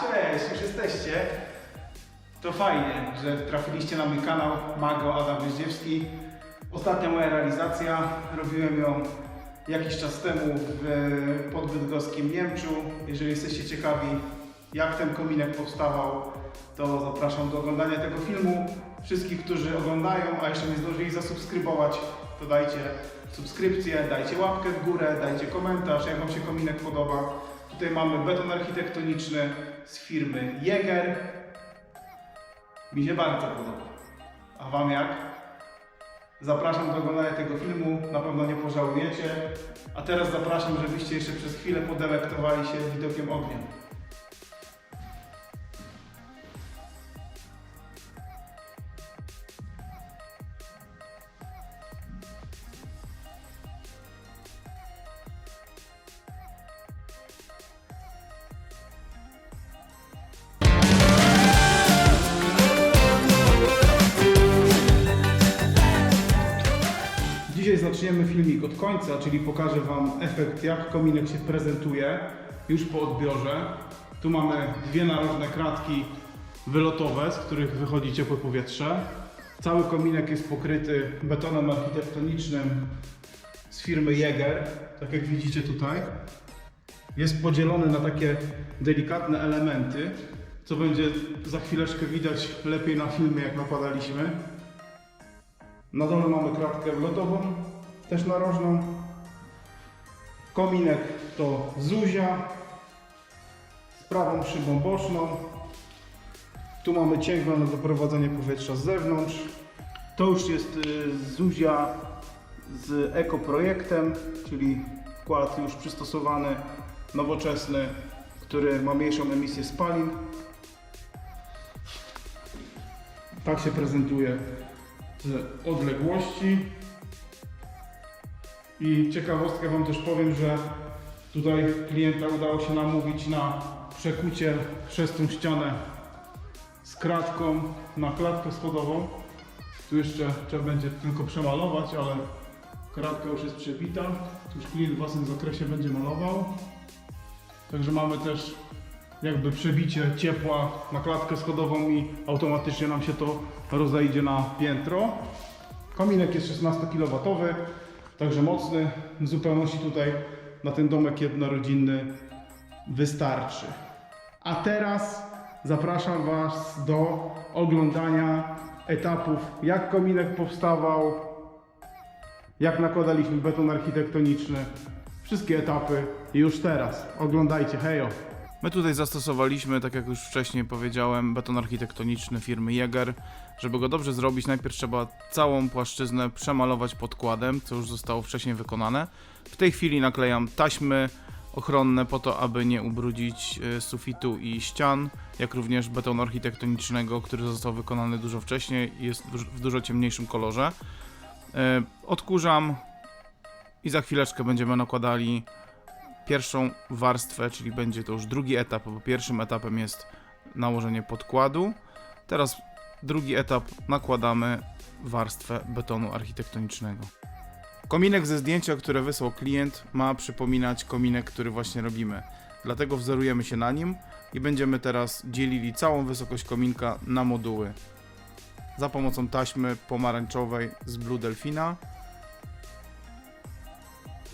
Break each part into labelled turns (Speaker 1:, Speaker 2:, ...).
Speaker 1: cześć, już jesteście. To fajnie, że trafiliście na mój kanał Mago Adam Wyździewski. Ostatnia moja realizacja, robiłem ją jakiś czas temu w podbydgoskim Niemczu. Jeżeli jesteście ciekawi, jak ten kominek powstawał, to zapraszam do oglądania tego filmu. Wszystkich, którzy oglądają, a jeszcze nie zdążyli zasubskrybować, to dajcie subskrypcję, dajcie łapkę w górę, dajcie komentarz, jak Wam się kominek podoba. Tutaj mamy beton architektoniczny z firmy Jäger. Mi się bardzo podoba. A Wam jak? Zapraszam do oglądania tego filmu, na pewno nie pożałujecie. A teraz zapraszam, żebyście jeszcze przez chwilę podelektowali się widokiem ognia. Dzisiaj zaczniemy filmik od końca, czyli pokażę Wam efekt, jak kominek się prezentuje już po odbiorze. Tu mamy dwie narożne kratki wylotowe, z których wychodzi ciepłe powietrze. Cały kominek jest pokryty betonem architektonicznym z firmy Jäger, tak jak widzicie tutaj. Jest podzielony na takie delikatne elementy, co będzie za chwileczkę widać lepiej na filmie, jak nakładaliśmy. Na dole mamy kratkę wlotową, też narożną. Kominek to Zuzia z prawą szybą boczną. Tu mamy cięgła na doprowadzenie powietrza z zewnątrz. To już jest y, Zuzia z ekoprojektem, czyli wkład już przystosowany, nowoczesny, który ma mniejszą emisję spalin. Tak się prezentuje z odległości. I ciekawostkę Wam też powiem, że tutaj klienta udało się namówić na przekucie przez tą ścianę z kratką na klatkę schodową. Tu jeszcze trzeba będzie tylko przemalować, ale kratka już jest przebita. Tu już klient w własnym zakresie będzie malował. Także mamy też jakby przebicie ciepła na klatkę schodową i automatycznie nam się to rozejdzie na piętro. Kominek jest 16 kW, także mocny. W zupełności tutaj na ten domek jednorodzinny wystarczy. A teraz zapraszam Was do oglądania etapów, jak kominek powstawał, jak nakładaliśmy beton architektoniczny. Wszystkie etapy już teraz. Oglądajcie, hejo! My tutaj zastosowaliśmy, tak jak już wcześniej powiedziałem, beton architektoniczny firmy Jäger. Żeby go dobrze zrobić, najpierw trzeba całą płaszczyznę przemalować podkładem, co już zostało wcześniej wykonane. W tej chwili naklejam taśmy ochronne po to, aby nie ubrudzić e, sufitu i ścian, jak również betonu architektonicznego, który został wykonany dużo wcześniej i jest w dużo ciemniejszym kolorze. E, Odkurzam i za chwileczkę będziemy nakładali pierwszą warstwę, czyli będzie to już drugi etap, bo pierwszym etapem jest nałożenie podkładu. Teraz drugi etap nakładamy warstwę betonu architektonicznego. Kominek ze zdjęcia, które wysłał klient, ma przypominać kominek, który właśnie robimy. Dlatego wzorujemy się na nim i będziemy teraz dzielili całą wysokość kominka na moduły. Za pomocą taśmy pomarańczowej z Blue Delfina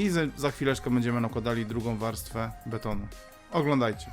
Speaker 1: i za, chwileczkę będziemy nakładali drugą warstwę betonu. Oglądajcie.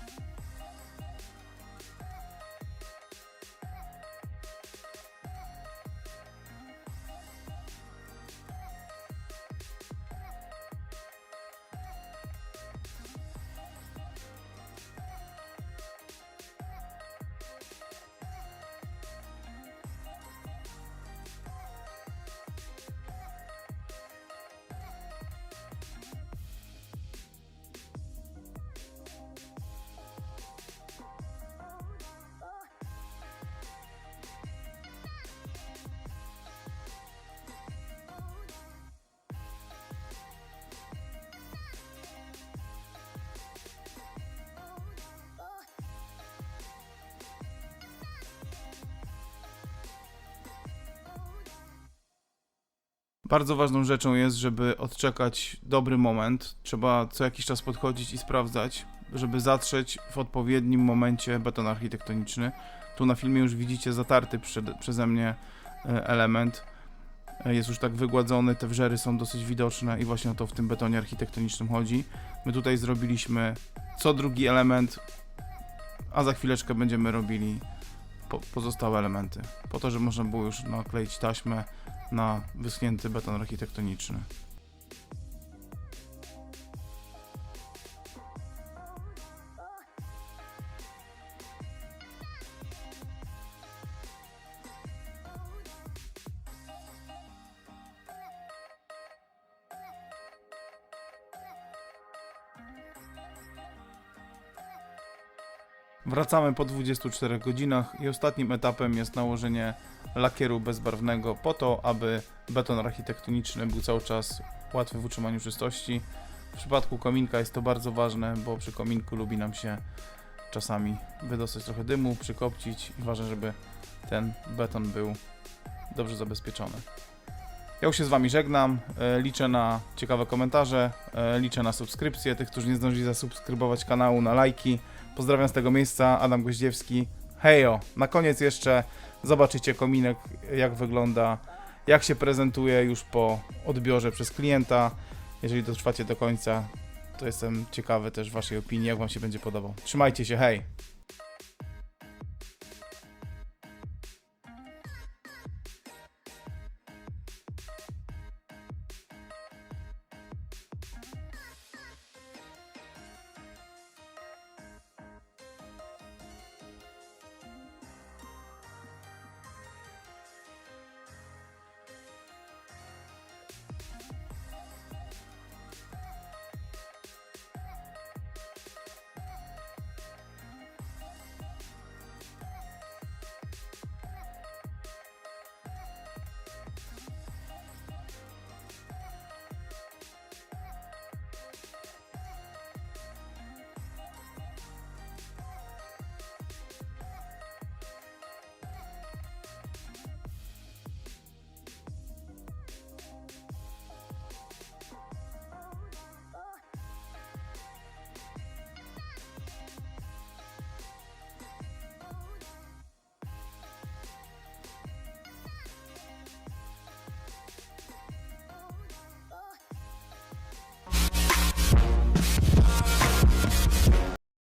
Speaker 2: Bardzo ważną rzeczą jest, żeby odczekać dobry moment. Trzeba co jakiś czas podchodzić i sprawdzać, żeby zatrzeć w odpowiednim momencie beton architektoniczny. Tu na filmie już widzicie zatarty przed, przeze mnie e, element. E, Jest już tak wygładzony, te wrzery są dosyć widoczne i właśnie o to w tym betonie architektonicznym chodzi. My tutaj zrobiliśmy co drugi element, a za chwileczkę będziemy robili po, pozostałe elementy. Po to, żeby można było już nakleić taśmę na wyschnięty beton architektoniczny. Wracamy po 24 godzinach i ostatnim etapem jest nałożenie lakieru bezbarwnego po to, aby beton architektoniczny był cały czas łatwy w utrzymaniu czystości. W przypadku kominka jest to bardzo ważne, bo przy kominku lubi nam się czasami wydostać trochę dymu, przykopcić i ważne, żeby ten beton był dobrze zabezpieczony. Ja już się z Wami żegnam, e, liczę na ciekawe komentarze, e, liczę na subskrypcję tych, którzy nie zdążyli zasubskrybować kanału, na lajki. Pozdrawiam z tego miejsca, Adam Goździewski. Hejo! Na koniec jeszcze zobaczycie kominek, jak wygląda, jak się prezentuje już po odbiorze przez klienta. Jeżeli dotrwacie do końca, to jestem ciekawy też Waszej opinii, jak Wam się będzie podobał. Trzymajcie się, hej!